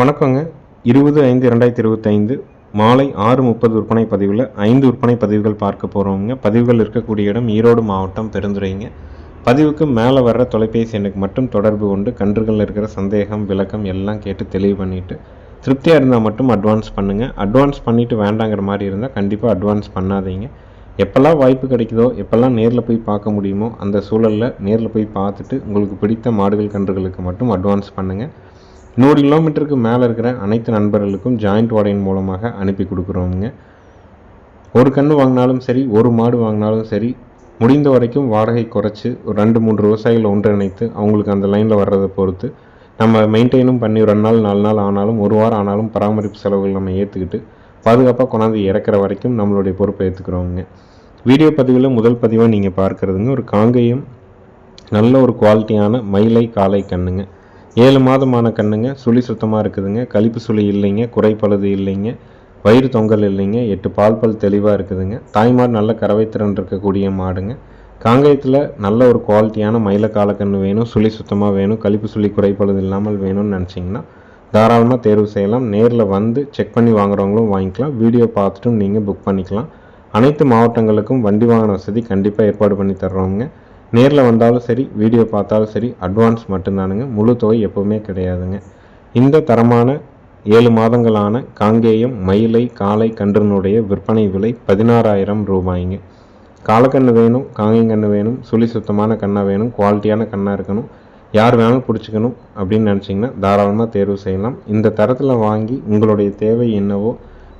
வணக்கங்க. இருபது ஐந்து ரெண்டாயிரத்தி இருபத்தைந்து மாலை ஆறு முப்பது விற்பனை பதிவில் ஐந்து விற்பனை பதிவுகள் பார்க்க போகிறோங்க பதிவுகள் இருக்கக்கூடிய இடம் ஈரோடு மாவட்டம் பெருந்துறைங்க. பதிவுக்கு மேலே வர்ற தொலைபேசி எண்ணுக்கு மட்டும் தொடர்பு கொண்டு கன்றுகளில் இருக்கிற சந்தேகம் விளக்கம் எல்லாம் கேட்டு தெளிவு பண்ணிவிட்டு திருப்தியாக இருந்தால் மட்டும் அட்வான்ஸ் பண்ணுங்கள் அட்வான்ஸ் பண்ணிவிட்டு வேண்டாங்கிற மாதிரி இருந்தால் கண்டிப்பாக அட்வான்ஸ் பண்ணாதீங்க. எப்போல்லாம் வாய்ப்பு கிடைக்குதோ எப்போல்லாம் நேரில் போய் பார்க்க முடியுமோ அந்த சூழலில் நேரில் போய் பார்த்துட்டு உங்களுக்கு பிடித்த மாடுகள் கன்றுகளுக்கு மட்டும் அட்வான்ஸ் பண்ணுங்கள் நூறு கிலோமீட்டருக்கு மேலே இருக்கிற அனைத்து நண்பர்களுக்கும் ஜாயிண்ட் வாடகையின் மூலமாக அனுப்பி கொடுக்குறோமுங்க. ஒரு கன்று வாங்கினாலும் சரி ஒரு மாடு வாங்கினாலும் சரி முடிந்த வரைக்கும் வாடகை குறைச்சி ஒரு ரெண்டு மூன்று விவசாயிகள் ஒன்றிணைத்து அவங்களுக்கு அந்த லைனில் வர்றதை பொறுத்து நம்ம மெயின்டைனும் பண்ணி ஒரு ரெண்டு நாள் நாலு நாள் ஆனாலும் ஒரு வாரம் ஆனாலும் பராமரிப்பு செலவுகள் நம்ம ஏற்றுக்கிட்டு பாதுகாப்பாக கொண்டாந்து இறக்குற வரைக்கும் நம்மளுடைய பொறுப்பை ஏற்றுக்கிறோங்க வீடியோ பதிவில் முதல் பதிவாக நீங்கள் பார்க்குறதுங்க ஒரு காங்கேயம் நல்ல ஒரு குவாலிட்டியான மயிலை காலை கண்ணுங்க ஏழு மாதமான கண்ணுங்க சுழி சுத்தமாக இருக்குதுங்க. கழிப்பு சுழி இல்லைங்க குறைப்பழுது இல்லைங்க வயிறு தொங்கல் இல்லைங்க எட்டு பால் பல் தெளிவாக இருக்குதுங்க. தாய்மார் நல்ல கறவைத்திறன் இருக்கக்கூடிய மாடுங்க. காங்கயத்தில் நல்ல ஒரு குவாலிட்டியான மயில காலக்கன்று வேணும் சுழி சுத்தமாக வேணும் கழிப்பு சுழி குறைப்பழுது இல்லாமல் வேணும்னு நினச்சிங்கன்னா தாராளமாக தேர்வு செய்யலாம். நேரில் வந்து செக் பண்ணி வாங்குறவங்களும் வாங்கிக்கலாம். வீடியோ பார்த்துட்டும் நீங்கள் புக் பண்ணிக்கலாம். அனைத்து மாவட்டங்களுக்கும் வண்டி வாகன வசதி கண்டிப்பாக ஏற்பாடு பண்ணி தர்றோங்க நேரில் வந்தாலும் சரி வீடியோ பார்த்தாலும் சரி அட்வான்ஸ் மட்டும்தானுங்க. முழு தொகை எப்போவுமே கிடையாதுங்க. இந்த தரமான ஏழு மாதங்களான காங்கேயம் மயிலை காளை கன்றுனுடைய விற்பனை விலை பதினாறாயிரம் ரூபாய்ங்க. காலக்கன்று வேணும் காங்கேயங்கன்று வேணும் சுழி சுத்தமான கண்ணாக வேணும் குவாலிட்டியான கண்ணாக இருக்கணும் யார் வேணாலும் பிடிச்சிக்கணும் அப்படின்னு நினச்சிங்கன்னா தாராளமாக தேர்வு செய்யலாம். இந்த தரத்தில் வாங்கி உங்களுடைய தேவை என்னவோ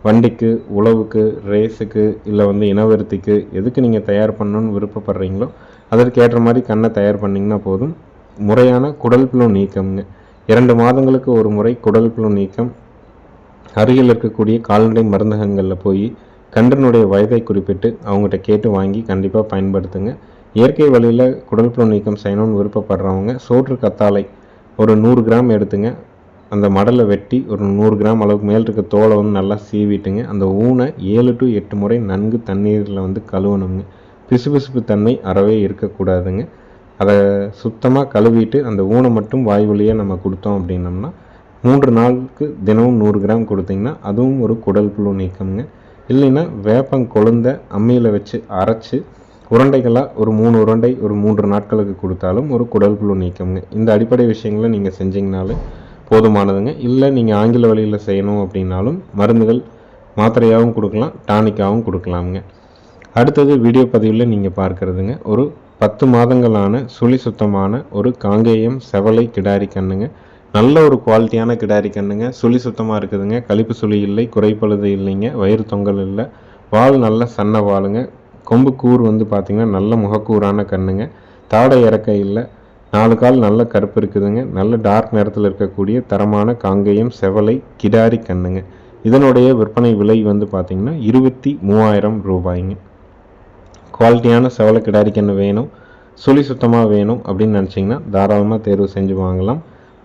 வண்டிக்கு உழவுக்கு ரேஸுக்கு இல்லை வந்து இனவருத்திக்கு எதுக்கு நீங்கள் தயார் பண்ணணும்னு விருப்பப்படுறீங்களோ அதற்கு ஏற்ற மாதிரி கண்ணை தயார் பண்ணிங்கன்னா போதும். முறையான குடல் புழு நீக்கம்ங்க. இரண்டு மாதங்களுக்கு ஒரு முறை குடல் புழு நீக்கம். அருகில் இருக்கக்கூடிய கால்நடை மருந்தகங்களில் போய் கன்றினுடைய வயதை குறிப்பிட்டு அவங்ககிட்ட கேட்டு வாங்கி கண்டிப்பாக பயன்படுத்துங்க. இயற்கை வழியில் குடல் புழு நீக்கம் செய்யணும்னு விருப்பப்படுறவங்க சோற்று கத்தாழை ஒரு நூறு கிராம் எடுத்துங்க. அந்த மடலை வெட்டி ஒரு நூறு கிராம் அளவுக்கு மேல் இருக்க தோலை வந்து நல்லா சீவிட்டுங்க. அந்த ஊனை ஏழு டு எட்டு முறை நன்கு தண்ணீரில் வந்து கழுவணுங்க. பிசுபிசுப்பு தன்மை அறவே இருக்கக்கூடாதுங்க. அதை சுத்தமாக கழுவிட்டு அந்த ஊனை மட்டும் வாய் வழியாக நம்ம கொடுத்தோம் அப்படின்னம்னா மூன்று நாளுக்கு தினமும் நூறு கிராம் கொடுத்தீங்கன்னா அதுவும் ஒரு குடல் புழு நீக்கம்ங்க. இல்லைன்னா வேப்பம் கொழுந்த அம்மியில் வச்சு அரைச்சி உருண்டைகளாக ஒரு மூணு உருண்டை ஒரு மூன்று நாட்களுக்கு கொடுத்தாலும் ஒரு குடல் புழு நீக்கம்ங்க. இந்த அடிப்படை விஷயங்களை நீங்கள் செஞ்சிங்கனாலே போதுமானதுங்க. இல்லை நீங்கள் ஆங்கில வழியில் செய்யணும் அப்படின்னாலும் மருந்துகள் மாத்திரையாகவும் கொடுக்கலாம் டானிக்காகவும் கொடுக்கலாமுங்க. அடுத்தது வீடியோ பதிவில் நீங்கள் பார்க்குறதுங்க. ஒரு பத்து மாதங்களான சுழி சுத்தமான ஒரு காங்கேயம் செவலை கிடாரி கண்ணுங்க. நல்ல ஒரு குவாலிட்டியான கிடாரி கண்ணுங்க. சுழி சுத்தமாக இருக்குதுங்க. கழிப்பு சுழி இல்லை குறைப்பழுது இல்லைங்க. வயிறு தொங்கல் இல்லை. வால் நல்ல சன்ன வாளுங்க. கொம்பு கூர் வந்து பார்த்திங்கன்னா நல்ல முகக்கூறான கண்ணுங்க. தாடை இறக்க இல்லை. நாலு கால் நல்ல கருப்பு இருக்குதுங்க. நல்ல டார்க் நிறத்தில் இருக்கக்கூடிய தரமான காங்கேயம் செவலை கிடாரி கண்ணுங்க. இதனுடைய விற்பனை விலை வந்து பார்த்திங்கன்னா இருபத்தி மூவாயிரம் ரூபாய்ங்க. குவாலிட்டியான செவலை கிடாரிக்கன்று வேணும் சுழி சுத்தமாக வேணும் அப்படின்னு நினச்சிங்கன்னா தாராளமாக தேர்வு செஞ்சு வாங்கலாம்.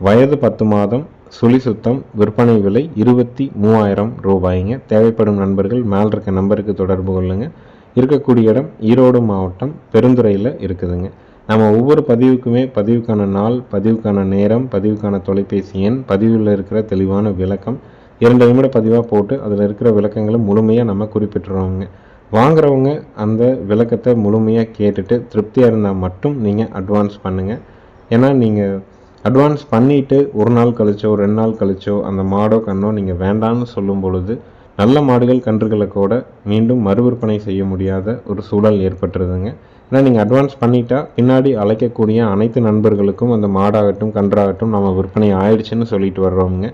வயது பத்து மாதம் சுழி சுத்தம் விற்பனை விலை இருபத்தி மூவாயிரம் ரூபாய்ங்க. தேவைப்படும் நண்பர்கள் மேல் இருக்க நம்பருக்கு தொடர்பு கொள்ளுங்கள் இருக்கக்கூடிய இடம் ஈரோடு மாவட்டம் பெருந்துறையில் இருக்குதுங்க. நம்ம ஒவ்வொரு பதிவுக்குமே பதிவுக்கான நாள் பதிவுக்கான நேரம் பதிவுக்கான தொலைபேசி எண் பதிவில் இருக்கிற தெளிவான விளக்கம் இரண்டு நிமிட பதிவாக போட்டு அதில் இருக்கிற விளக்கங்களை முழுமையாக நம்ம குறிப்பிட்டுருவோங்க வாங்குறவங்க அந்த விளக்கத்தை முழுமையாக கேட்டுட்டு திருப்தியாக இருந்தால் மட்டும் நீங்கள் அட்வான்ஸ் பண்ணுங்கள் ஏன்னா நீங்கள் அட்வான்ஸ் பண்ணிவிட்டு ஒரு நாள் கழிச்சோ ரெண்டு நாள் கழிச்சோ அந்த மாடோ கண்ணோ நீங்கள் வேண்டாம்னு சொல்லும் பொழுது நல்ல மாடுகள் கன்றுகளை கூட மீண்டும் மறுவிற்பனை செய்ய முடியாத ஒரு சூழல் ஏற்பட்டுருதுங்க. ஏன்னா நீங்கள் அட்வான்ஸ் பண்ணிட்டா பின்னாடி அழைக்கக்கூடிய அனைத்து நண்பர்களுக்கும் அந்த மாடாகட்டும் கன்றாகட்டும் நம்ம விற்பனை ஆயிடுச்சுன்னு சொல்லிட்டு வர்றோமுங்க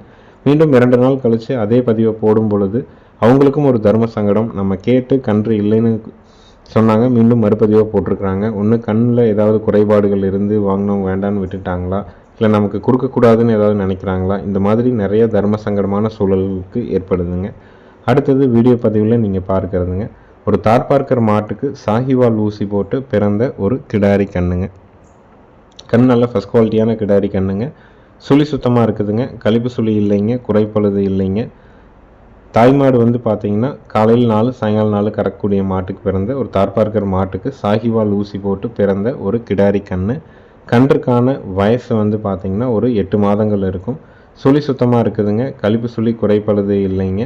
மீண்டும் இரண்டு நாள் கழித்து அதே பதிவை போடும் பொழுது அவங்களுக்கும் ஒரு தர்ம சங்கடம். நம்ம கேட்டு கன்று இல்லைன்னு சொன்னாங்க. மீண்டும் மறுபதிவாக போட்டிருக்கிறாங்க. ஒன்று கண்ணில் ஏதாவது குறைபாடுகள் இருந்து வாங்கினோம் வேண்டான்னு விட்டுட்டாங்களா? இல்லை நமக்கு கொடுக்கக்கூடாதுன்னு ஏதாவது நினைக்கிறாங்களா? இந்த மாதிரி நிறைய தர்ம சங்கடமான சூழலுக்கு ஏற்படுதுங்க. அடுத்தது வீடியோ பதிவில் நீங்கள் பார்க்கறதுங்க. ஒரு தார்பார்க்கர் மாட்டுக்கு சாகிவால் ஊசி போட்டு பிறந்த ஒரு கிடாரி கண்ணுங்க. கண் நல்ல ஃபஸ்ட் குவாலிட்டியான கிடாரி கண்ணுங்க. சுழி சுத்தமாக இருக்குதுங்க. கழிப்பு சுழி இல்லைங்க. குறைப்பழுது இல்லைங்க. தாய்மாடு வந்து பார்த்தீங்கன்னா காலையில் நாலு சாயங்காலம் நாலு கறக்கக்கூடிய மாட்டுக்கு பிறந்த ஒரு தார்பார்க்கர் மாட்டுக்கு சாகிவால் ஊசி போட்டு பிறந்த ஒரு கிடாரி கண்ணு. கன்றுக்கான வயசு வந்து பார்த்திங்கன்னா ஒரு எட்டு மாதங்கள் இருக்கும். சுழி சுத்தமாக இருக்குதுங்க. கழிப்பு சுழி குறைப்பழுது இல்லைங்க.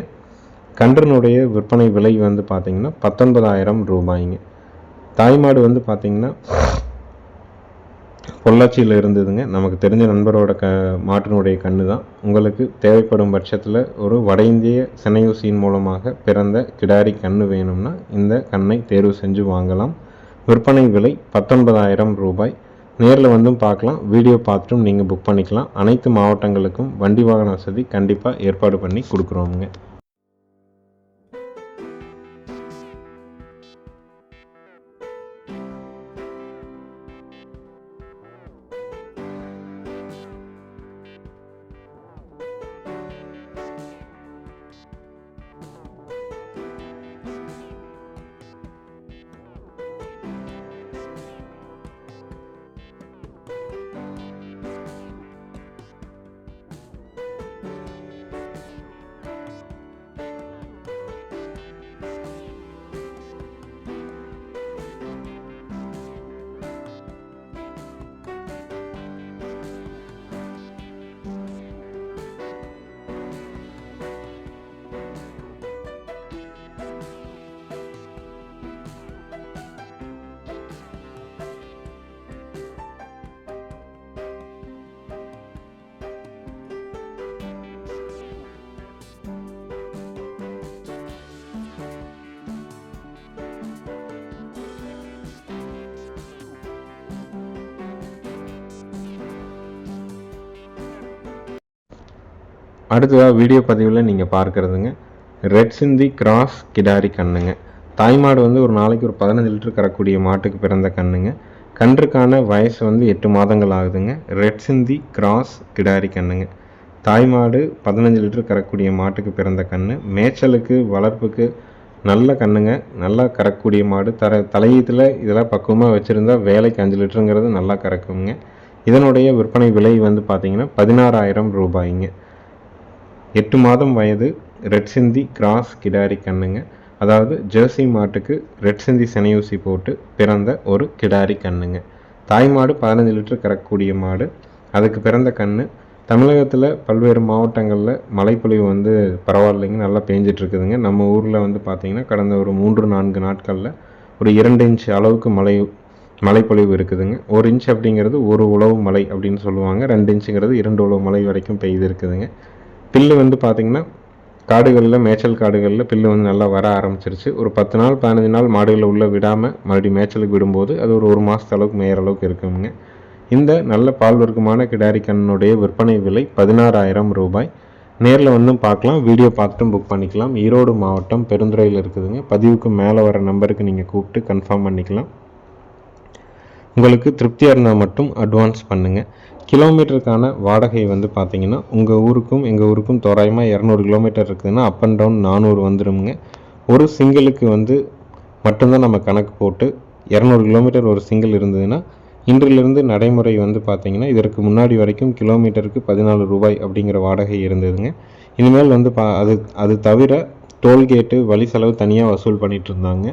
கன்றுனுடைய விற்பனை விலை வந்து பார்த்தீங்கன்னா பத்தொன்பதாயிரம் ரூபாய்ங்க. தாய்மாடு வந்து பார்த்தீங்கன்னா பொள்ளாச்சியில் இருந்ததுங்க. நமக்கு தெரிஞ்ச நண்பரோட க மாட்டினுடைய கண்ணு தான் உங்களுக்கு தேவைப்படும் பட்சத்தில் ஒரு வட இந்திய செனையூசியின் மூலமாக பிறந்த கிடாரி கன்று வேணும்னா இந்த கண்ணை தேர்வு செஞ்சு வாங்கலாம். விற்பனை விலை பத்தொன்பதாயிரம் ரூபாய். நேரில் வந்தும் பார்க்கலாம். வீடியோ பார்த்துட்டும் நீங்கள் புக் பண்ணிக்கலாம். அனைத்து மாவட்டங்களுக்கும் வண்டி வாகன வசதி கண்டிப்பாக ஏற்பாடு பண்ணி கொடுக்குறோமுங்க. அடுத்ததாக வீடியோ பதிவில் நீங்கள் பார்க்குறதுங்க. ரெட் சிந்தி கிராஸ் கிடாரி கண்ணுங்க. தாய்மாடு வந்து ஒரு நாளைக்கு ஒரு பதினஞ்சு லிட்டர் கறக்கூடிய மாட்டுக்கு பிறந்த கண்ணுங்க. கன்றுக்கான வயசு வந்து எட்டு மாதங்கள் ஆகுதுங்க. ரெட் சிந்தி கிராஸ் கிடாரி கண்ணுங்க. தாய்மாடு பதினஞ்சு லிட்டர் கறக்கூடிய மாட்டுக்கு பிறந்த கன்று மேய்ச்சலுக்கு வளர்ப்புக்கு நல்ல கண்ணுங்க. நல்லா கறக்கக்கூடிய மாடு. தர தலையீத்தில் இதெல்லாம் பக்குவமாக வச்சுருந்தா வேலைக்கு அஞ்சு லிட்டருங்கிறது நல்லா கறக்குங்க. இதனுடைய விற்பனை விலை வந்து பார்த்திங்கன்னா பதினாறாயிரம் ரூபாய்ங்க. எட்டு மாதம் வயது ரெட் சிந்தி கிராஸ் கிடாரி கண்ணுங்க. அதாவது ஜெர்சி மாட்டுக்கு ரெட் சிந்தி செனையூசி போட்டு பிறந்த ஒரு கிடாரி கண்ணுங்க. தாய் மாடு பதினஞ்சு லிட்டர் கறக்கக்கூடிய மாடு. அதுக்கு பிறந்த கன்று தமிழகத்தில் பல்வேறு மாவட்டங்களில் மழைப்பொழிவு வந்து பரவாயில்லைங்க. நல்லா பேஞ்சிட்ருக்குதுங்க. நம்ம ஊரில் வந்து பார்த்திங்கன்னா கடந்த ஒரு மூன்று நான்கு நாட்களில் ஒரு இரண்டு இன்ச் அளவுக்கு மழை மழைப்பொழிவு இருக்குதுங்க. ஒரு இன்ச் அப்படிங்கிறது ஒரு உழவு மழை அப்படின்னு சொல்லுவாங்க. ரெண்டு இன்ச்சுங்கிறது இரண்டு உழவு மழை வரைக்கும் பெய்து இருக்குதுங்க பில்லு வந்து பார்த்திங்கன்னா காடுகளில் மேய்ச்சல் காடுகளில் பில்லு வந்து நல்லா வர ஆரம்பிச்சிருச்சு. ஒரு பத்து நாள் பதினஞ்சு நாள் மாடுகளை உள்ளே விடாமல் மறுபடியும் மேய்ச்சலுக்கு விடும்போது அது ஒரு ஒரு மாதத்து அளவுக்கு மேயிற அளவுக்கு இருக்குங்க. இந்த நல்ல பால் வர்க்கமான கிடாரி கண்ணுடைய விற்பனை விலை பதினாறாயிரம் ரூபாய். நேரில் வந்தும் பார்க்கலாம் வீடியோ பார்த்துட்டும் புக் பண்ணிக்கலாம். ஈரோடு மாவட்டம் பெருந்துறையில் இருக்குதுங்க. பதிவுக்கு மேலே வர நம்பருக்கு நீங்கள் கூப்பிட்டு கன்ஃபார்ம் பண்ணிக்கலாம். உங்களுக்கு திருப்தியாக இருந்தால் மட்டும் அட்வான்ஸ் பண்ணுங்கள் கிலோமீட்டருக்கான வாடகை வந்து பார்த்திங்கன்னா உங்கள் ஊருக்கும் எங்கள் ஊருக்கும் தோராயமாக இரநூறு கிலோமீட்டர் இருக்குதுன்னா அப் அண்ட் டவுன் நானூறு வந்துடுங்க ஒரு சிங்கிளுக்கு வந்து மட்டும்தான் நம்ம கணக்கு போட்டு இரநூறு கிலோமீட்டர் ஒரு சிங்கிள் இருந்ததுன்னா இன்றிலிருந்து நடைமுறை வந்து பார்த்திங்கன்னா இதற்கு முன்னாடி வரைக்கும் கிலோமீட்டருக்கு பதினாலு ரூபாய் அப்படிங்கிற வாடகை இருந்ததுங்க. இனிமேல் வந்து பா அது அது தவிர டோல்கேட்டு வழி செலவு தனியாக வசூல் பண்ணிகிட்டு இருந்தாங்க.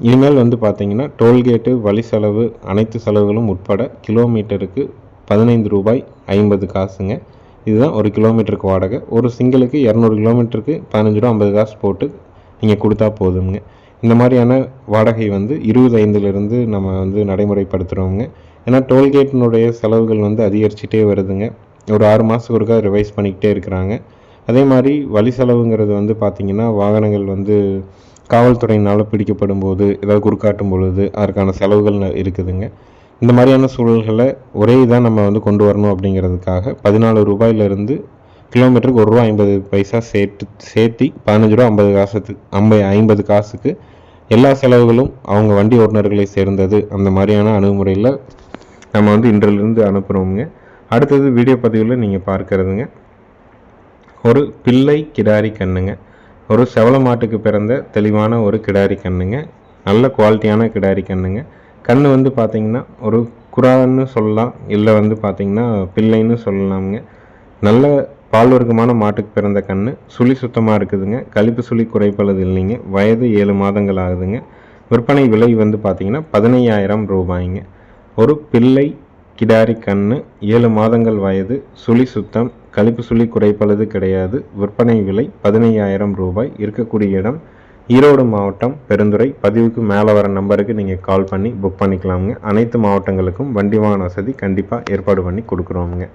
இனிமேல் வந்து பார்த்திங்கன்னா டோல்கேட்டு வழி செலவு அனைத்து செலவுகளும் உட்பட கிலோமீட்டருக்கு பதினைந்து ரூபாய் ஐம்பது காசுங்க. இதுதான் ஒரு கிலோமீட்டருக்கு வாடகை. ஒரு சிங்கிளுக்கு இரநூறு கிலோமீட்டருக்கு பதினஞ்சு ரூபா ஐம்பது காசு போட்டு நீங்கள் கொடுத்தா போதுங்க இந்த மாதிரியான வாடகை வந்து இருபது ஐந்துலேருந்து நம்ம வந்து நடைமுறைப்படுத்துகிறோங்க ஏன்னா டோல்கேட்டினுடைய செலவுகள் வந்து அதிகரிச்சுட்டே வருதுங்க. ஒரு ஆறு மாதத்துக்கு ஒருக்கா ரிவைஸ் பண்ணிக்கிட்டே இருக்கிறாங்க. அதே மாதிரி வழி செலவுங்கிறது வந்து பார்த்திங்கன்னா வாகனங்கள் வந்து காவல்துறையினால் பிடிக்கப்படும் போது ஏதாவது குறுக்காட்டும் பொழுது அதற்கான செலவுகள் இருக்குதுங்க. இந்த மாதிரியான சூழல்களை ஒரே இதாக நம்ம வந்து கொண்டு வரணும் அப்படிங்கிறதுக்காக பதினாலு ரூபாயிலிருந்து கிலோமீட்டருக்கு ஒரு ரூபா ஐம்பது பைசா சேர்த்து சேர்த்தி பதினஞ்சு ரூபா ஐம்பது காசுக்கு ஐம்பது ஐம்பது காசுக்கு எல்லா செலவுகளும் அவங்க வண்டி ஓட்டுநர்களை சேர்ந்தது அந்த மாதிரியான அணுகுமுறையில் நம்ம வந்து இன்றிலிருந்து அனுப்புகிறோமுங்க. அடுத்தது வீடியோ பதிவில் நீங்கள் பார்க்கறதுங்க. ஒரு பிள்ளை கிடாரி கண்ணுங்க. ஒரு செவல மாட்டுக்கு பிறந்த தெளிவான ஒரு கிடாரி கண்ணுங்க. நல்ல குவாலிட்டியான கிடாரி கண்ணுங்க. கண் வந்து பார்த்திங்கன்னா ஒரு குரான்னு சொல்லலாம் இல்லை வந்து பார்த்திங்கன்னா பிள்ளைன்னு சொல்லலாமுங்க. நல்ல பால் வர்க்கமான மாட்டுக்கு பிறந்த கண் சுழி சுத்தமாக இருக்குதுங்க. கழிப்பு சுழி குறைப்பளது இல்லைங்க. வயது ஏழு மாதங்கள் ஆகுதுங்க. விற்பனை விலை வந்து பார்த்திங்கன்னா பதினையாயிரம் ரூபாய்ங்க. ஒரு பிள்ளை கிடாரி கண் ஏழு மாதங்கள் வயது சுழி சுத்தம் கழிப்பு சுழி குறைப்பளது கிடையாது. விற்பனை விலை பதினையாயிரம் ரூபாய் இருக்கக்கூடிய இடம் ஈரோடு மாவட்டம் பெருந்துறை. பதிவுக்கு மேலே வர நம்பருக்கு நீங்கள் கால் பண்ணி புக் பண்ணிக்கலாமுங்க. அனைத்து மாவட்டங்களுக்கும் வண்டி வாகன வசதி கண்டிப்பாக ஏற்பாடு பண்ணி கொடுக்குறோமுங்க.